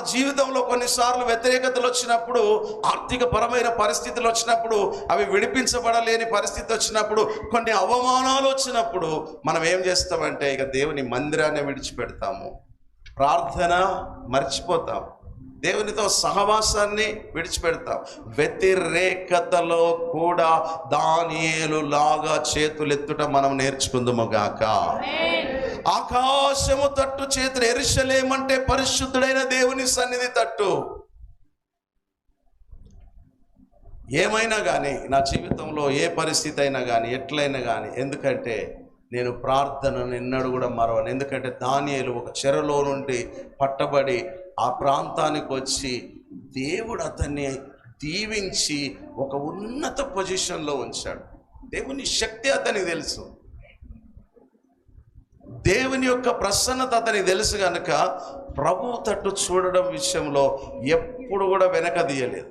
జీవితంలో కొన్నిసార్లు వ్యతిరేకతలు వచ్చినప్పుడు ఆర్థిక పరమైన పరిస్థితులు వచ్చినప్పుడు అవి విడిపించబడలేని పరిస్థితి వచ్చినప్పుడు కొన్ని అవమానాలు వచ్చినప్పుడు మనం ఏం చేస్తామంటే ఇక దేవుని మందిరాన్ని విడిచిపెడతాము. ప్రార్థన మర్చిపోతాం. దేవునితో సహవాసాన్ని విడిచిపెడతాం. వ్యతిరేకతలో కూడా దానియేలు లాగా చేతులెత్తుట మనం నేర్చుకుందాము గాక. ఆకాశము తట్టు చేతులు ఎరుషలేమంటే పరిశుద్ధుడైన దేవుని సన్నిధి తట్టు. ఏమైనా కానీ నా జీవితంలో ఏ పరిస్థితి అయినా కానీ ఎట్లయినా కానీ ఎందుకంటే నేను ప్రార్థనను ఎన్నడూ కూడా మరవను. ఎందుకంటే ధాన్యాలు ఒక చెరలో నుండి పట్టబడి ఆ ప్రాంతానికి వచ్చి దేవుడు అతన్ని దీవించి ఒక ఉన్నత పొజిషన్లో ఉంచాడు. దేవుని శక్తి అతనికి తెలుసు. దేవుని యొక్క ప్రసన్నత అతనికి తెలుసు కనుక ప్రభు తట్టు చూడడం విషయంలో ఎప్పుడు కూడా వెనక తీయలేదు.